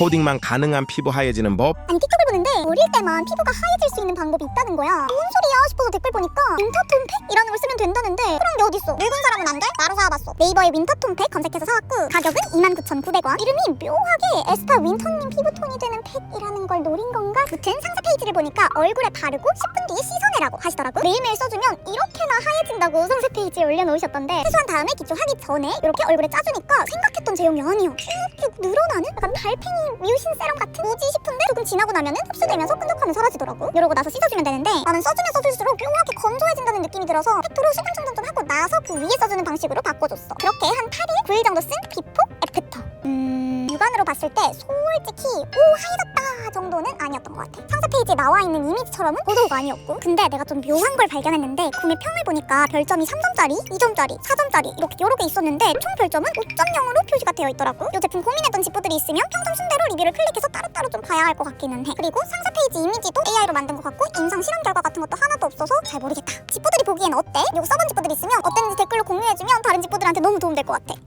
초딩만 가능한 피부 하얘지는 법? 아니 틱톡을 보는데 어릴 때만 피부가 하얘질 수 있는 방법이 있다는 거야. 뭔 소리야? 싶어서 댓글 보니까 윈터톤팩 이라는 걸 쓰면 된다는데. 그런 게 어딨어. 늙은 사람은 안 돼? 바로 사와봤어. 네이버에 윈터톤팩 검색해서 사왔고 가격은 29,900원. 이름이 묘하게 에스파 윈터님 피부톤이 되는 팩이라는 걸 노린 건가? 무튼 상세 페이지를 보니까 얼굴에 바르고 10분 뒤에 씻어내라고 하시더라고. 매일매일 써주면 이렇게나 하얘진다고 상세 페이지에 올려놓으셨던데. 세수한 다음에 기초 하기 전에 이렇게 얼굴에 짜주니까 생각했던 제형이 아니야. 쭉 늘어나는 달팽이 뮤신 세럼 같은 뭐지 싶은데 조금 지나고 나면은 흡수되면서 끈적함이 사라지더라고. 이러고 나서 씻어주면 되는데 나는 써주면 써줄수록 묘하게 건조해진다는 느낌이 들어서 팩토로 수분 충전 좀 하고 나서 그 위에 써주는 방식으로 바꿔줬어. 그렇게 한 8일 9일 정도 쓴 애프터 음... 육안으로 봤을 때 솔직히 오 하얘졌다 정도는 아니었던 것 같아. 상세 페이지에 나와 있는 이미지처럼은 보도가 아니었고. 근데 내가 좀 묘한 걸 발견했는데 구매 평을 보니까 별점이 3점짜리, 2점짜리, 4점짜리 이렇게 여러 개 있었는데 총 별점은 5.0으로 표시가 되어 있더라고. 이 제품 고민했던 집부들이 있으면 평점 순대로 리뷰를 클릭해서 따로따로 좀 봐야 할 것 같기는 해. 그리고 상세 페이지 이미지도 AI로 만든 것 같고 임상 실험 결과 같은 것도 하나도 없어서 잘 모르겠다. 집부들이 보기엔 어때? 이거 써본 집부들 있으면 어땠는지 댓글로 공유해주면 다른 집부들한테 너무 도움될 것 같아